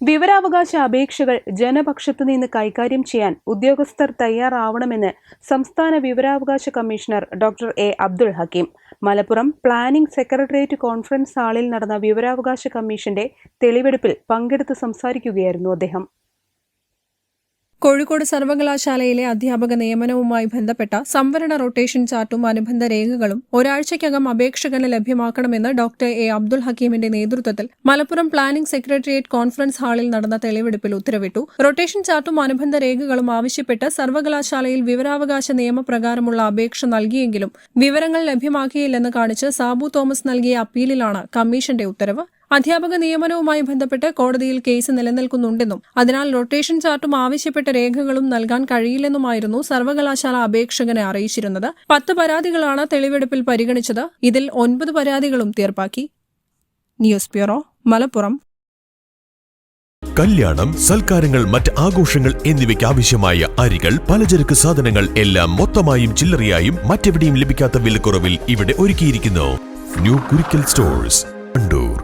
വിവരാവകാശ അപേക്ഷകൾ ജനപക്ഷത്തു നിന്ന് കൈകാര്യം ചെയ്യാൻ ഉദ്യോഗസ്ഥർ തയ്യാറാവണമെന്ന് സംസ്ഥാന വിവരാവകാശ commissioner doctor A Abdul Hakeem. Malappuram planning secretariat conference ഹാളിൽ നടന്ന വിവരാവകാശ കമ്മീഷന്റെ തെളിവെടുപ്പിൽ പങ്കെടുത്ത് സംസാരിക്കുകയായിരുന്നു അദ്ദേഹം. കോഴിക്കോട് സർവകലാശാലയിലെ അധ്യാപക നിയമനവുമായി ബന്ധപ്പെട്ട സംവരണ റൊട്ടേഷൻ ചാർട്ടും അനുബന്ധ രേഖകളും ഒരാഴ്ചയ്ക്കകം അപേക്ഷകന് ലഭ്യമാക്കണമെന്ന് ഡോക്ടർ എ അബ്ദുൽ ഹക്കീമിന്റെ നേതൃത്വത്തിൽ മലപ്പുറം പ്ലാനിംഗ് സെക്രട്ടേറിയറ്റ് കോൺഫറൻസ് ഹാളിൽ നടന്ന തെളിവെടുപ്പിൽ ഉത്തരവിട്ടു. റൊട്ടേഷൻ ചാർട്ടും അനുബന്ധ രേഖകളും ആവശ്യപ്പെട്ട് സർവകലാശാലയിൽ വിവരാവകാശ നിയമപ്രകാരമുള്ള അപേക്ഷ നൽകിയെങ്കിലും വിവരങ്ങൾ ലഭ്യമാക്കിയില്ലെന്ന് കാണിച്ച് സാബു തോമസ് നൽകിയ അപ്പീലിലാണ് കമ്മീഷന്റെ ഉത്തരവ്. അധ്യാപക നിയമനവുമായി ബന്ധപ്പെട്ട് കോടതിയിൽ കേസ് നിലനിൽക്കുന്നുണ്ടെന്നും അതിനാൽ റൊട്ടേഷൻ ചാർട്ടും ആവശ്യപ്പെട്ട രേഖകളും നൽകാൻ കഴിയില്ലെന്നുമായിരുന്നു സർവകലാശാല അപേക്ഷകനെ അറിയിച്ചിരുന്നത്. പത്ത് പരാതികളാണ് തെളിവെടുപ്പിൽ പരിഗണിച്ചത്. ഇതിൽ ഒൻപത് പരാതികളും തീർപ്പാക്കി. News bureau Malappuram. കല്യാണം സൽക്കാരങ്ങൾ മറ്റ് ആഘോഷങ്ങൾ എന്നിവയ്ക്ക് ആവശ്യമായ അരികൾ പലചരക്ക് സാധനങ്ങൾ എല്ലാം മൊത്തമായും ചില്ലറയായും മറ്റെവിടെയും ലഭിക്കാത്ത വിലക്കുറവിൽ ഇവിടെ ഒരുക്കിയിരിക്കുന്നു. New Kurikkal stores Wandoor